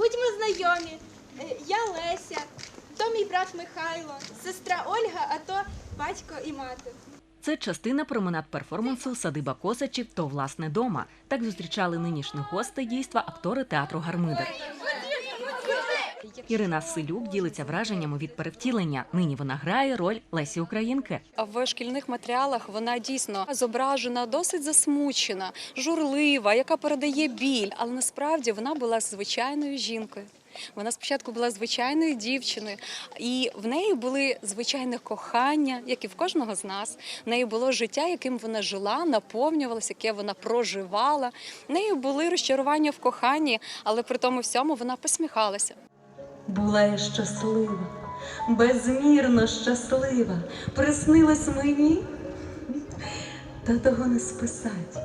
Будьмо знайомі. Е, Я Леся, то мій брат Михайло, сестра Ольга, а то батько і мати. Це частина променад перформансу Садиба Косачів то власне дома. Так зустрічали нинішніх гостей дійства актори театру Гармидер. Ірина Силюк ділиться враженнями від перевтілення. Нині вона грає роль Лесі Українки. В шкільних матеріалах вона дійсно зображена досить засмучена, журлива, яка передає біль, але насправді вона була звичайною жінкою. Вона спочатку була звичайною дівчиною, і в неї були звичайне кохання, як і в кожного з нас. В неї було життя, яким вона жила, наповнювалася, яке вона проживала. В неї були розчарування в коханні, але при тому всьому вона посміхалася. Була я щаслива, безмірно щаслива, приснилось мені, та того не списать.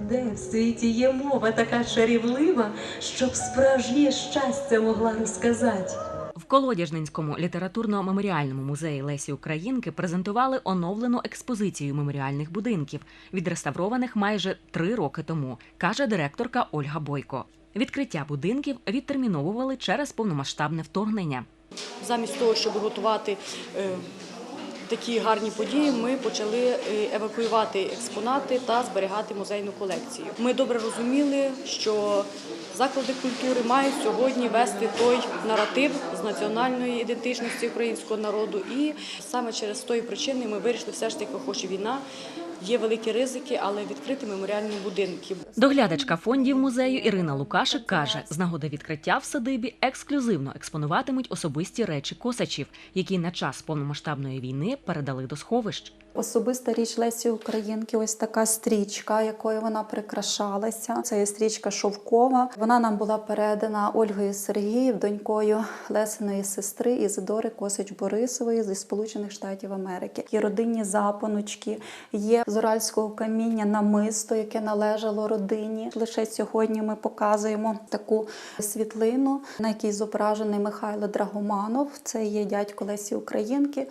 Де в світі є мова така чарівлива, щоб справжнє щастя могла розказати? В Колодяжненському літературно-меморіальному музеї Лесі Українки презентували оновлену експозицію меморіальних будинків, відреставрованих майже три роки тому, каже директорка Ольга Бойко. Відкриття будинків відтерміновували через повномасштабне вторгнення. Замість того, щоб готувати е, такі гарні події, ми почали е, евакуювати експонати та зберігати музейну колекцію. Ми добре розуміли, що заклади культури мають сьогодні вести той наратив з національної ідентичності українського народу. І саме через тої причини ми вирішили все ж таки, хоч і війна, є великі ризики, але відкрити меморіальні будинки. Доглядачка фондів музею Ірина Лукашик каже, з нагоди відкриття в садибі ексклюзивно експонуватимуть особисті речі косачів, які на час повномасштабної війни передали до сховищ. Особиста річ Лесі Українки, ось така стрічка, якою вона прикрашалася. Це є стрічка шовкова. Вона нам була передана Ольгою Сергіїв, донькою Лесиної сестри Ізидори Косич Борисової зі Сполучених Штатів Америки. Є родинні запоночки, є з уральського каміння намисто, яке належало родині. Лише сьогодні ми показуємо таку світлину, на якій зображений Михайло Драгоманов. Це є дядько Лесі Українки.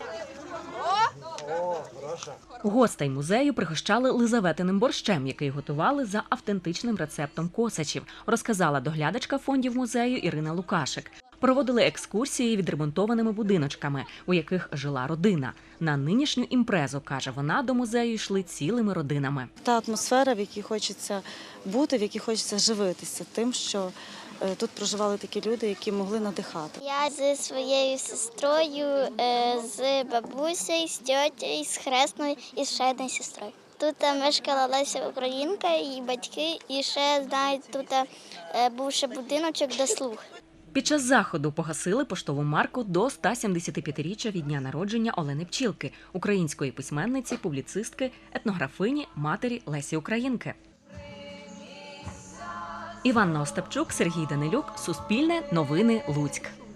Гостей музею пригощали лизаветиним борщем, який готували за автентичним рецептом косачів, розказала доглядачка фондів музею Ірина Лукашик. Проводили екскурсії відремонтованими будиночками, у яких жила родина. На нинішню імпрезу каже вона до музею йшли цілими родинами. та атмосфера, в якій хочеться бути, в якій хочеться живитися, тим, що тут проживали такі люди, які могли надихати. Я зі своєю сестрою, е, з бабусею, з тьотєю, з хресною і з ще одною сестрою. Тут е, мешкала Леся Українка, її батьки, і ще знають, тут е, був ще будиночок, де слух. Під час заходу погасили поштову марку до 175-річчя від дня народження Олени Пчілки, української письменниці, публіцистки, етнографині, матері Лесі Українки. Іванна Остапчук, Сергій Данилюк, Суспільне, Новини Луцьк.